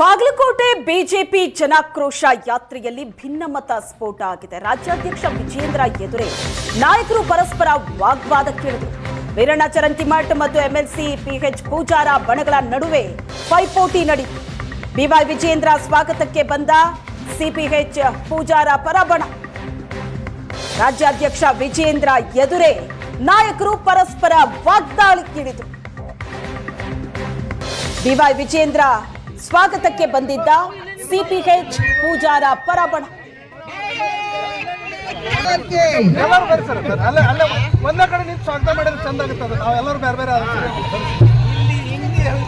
Bagalkot BJP ಜನಾಕ್ರೋಶ ಯಾತ್ರೆಯಲ್ಲಿ ಭಿನ್ನಮತ ಸ್ಫೋಟ ಆಗಿದೆ. ರಾಜ್ಯಾಧ್ಯಕ್ಷ ವಿಜೇಂದ್ರ ಎದುರೇ ನಾಯಕರು ಪರಸ್ಪರ ವಾಗ್ವಾದ ಕೇಳಿದರು. ವೀರಣ್ಣ ಚರಂತಿಮಠ್ ಮತ್ತು ಎಂಎಲ್ಸಿ ಪಿಎಚ್ ಪೂಜಾರ ಬಣಗಳ ನಡುವೆ ಪೈಪೋಟಿ ನಡೆಯಿತು. ಬಿವೈ ವಿಜೇಂದ್ರ ಸ್ವಾಗತಕ್ಕೆ ಬಂದ ಸಿಪಿಎಚ್ ಪೂಜಾರ ಪರ ಬಣ. ರಾಜ್ಯಾಧ್ಯಕ್ಷ ವಿಜೇಂದ್ರ ಎದುರೇ ನಾಯಕರು ಪರಸ್ಪರ ವಾಗ್ದಾಳಿಗಿಳಿದರು ಬಿವೈ ವಿಜೇಂದ್ರ ಸ್ವಾಗತಕ್ಕೆ ಬಂದಿದ್ದ ಸಿಪಿಎಚ್ ಪೂಜಾರ ಪರಬಣ ಬರ್ರಿ ಸರ್ ಒಂದೇ ಕಡೆ ಮಾಡಿದ್ರೆ ಆಗುತ್ತೆ ಬೇರೆ ಆದ್ರೆ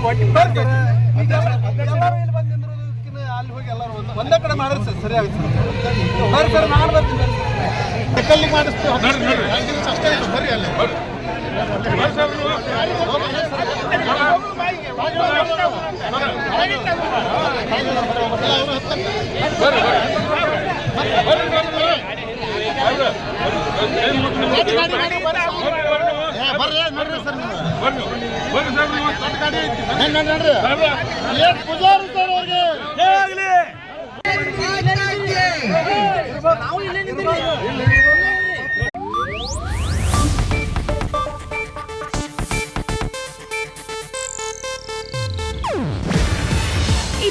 ಬರ್ರಿ ಸರ್. ಎಲ್ಲರೂ ಇಲ್ಲಿ ಬಂದು ನಿಂದ್ರೋದಕ್ಕಿಂತ ಅಲ್ಲಿ ಕಡೆ ಮಾಡಿದ್ರೆ ಸರ್ ಸರಿ ಆಗುತ್ತೆ ಬರ್ರಿ ಸರ್ ಮಾಡಿಸ್ತೀವಿ ಅಷ್ಟೇ ಇಲ್ಲ, ಬರ್ರಿ